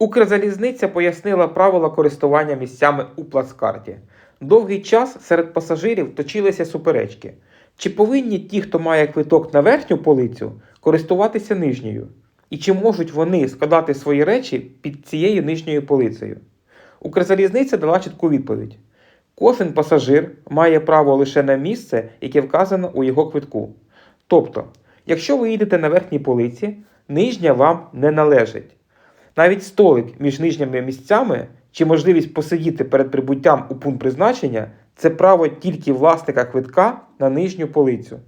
Укрзалізниця пояснила правила користування місцями у плацкарті. Довгий час серед пасажирів точилися суперечки. Чи повинні ті, хто має квиток на верхню полицю, користуватися нижньою? І чи можуть вони складати свої речі під цією нижньою полицею? Укрзалізниця дала чітку відповідь: кожен пасажир має право лише на місце, яке вказано у його квитку. Тобто, якщо ви їдете на верхній полиці, нижня вам не належить. Навіть столик між нижніми місцями чи можливість посидіти перед прибуттям у пункт призначення це право тільки власника квитка на нижню полицю.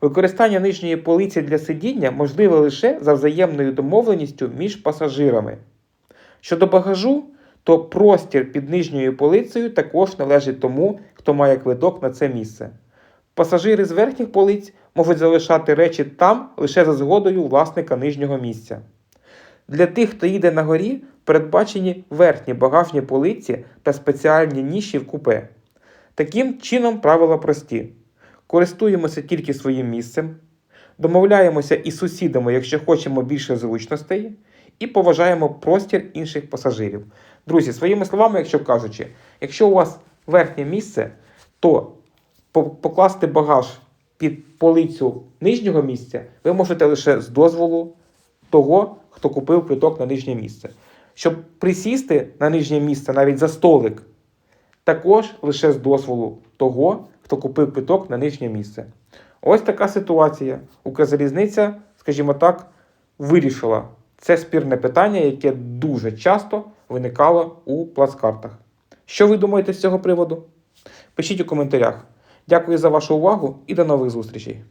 Використання нижньої полиці для сидіння можливе лише за взаємною домовленістю між пасажирами. Щодо багажу, то простір під нижньою полицею також належить тому, хто має квиток на це місце. Пасажири з верхніх полиць можуть залишати речі там лише за згодою власника нижнього місця. Для тих, хто їде на горі, передбачені верхні багажні полиці та спеціальні ніші в купе. Таким чином правила прості: користуємося тільки своїм місцем, домовляємося із сусідами, якщо хочемо більше зручностей, і поважаємо простір інших пасажирів. Друзі, своїми словами, якщо кажучи, якщо у вас верхнє місце, то покласти багаж під полицю нижнього місця ви можете лише з дозволу того, хто купив квиток на нижнє місце. Щоб присісти на нижнє місце навіть за столик, також лише з дозволу того, хто купив квиток на нижнє місце. Ось така ситуація. Укрзалізниця, скажімо так, вирішила це спірне питання, яке дуже часто виникало у плацкартах. Що ви думаєте з цього приводу? Пишіть у коментарях. Дякую за вашу увагу і до нових зустрічей!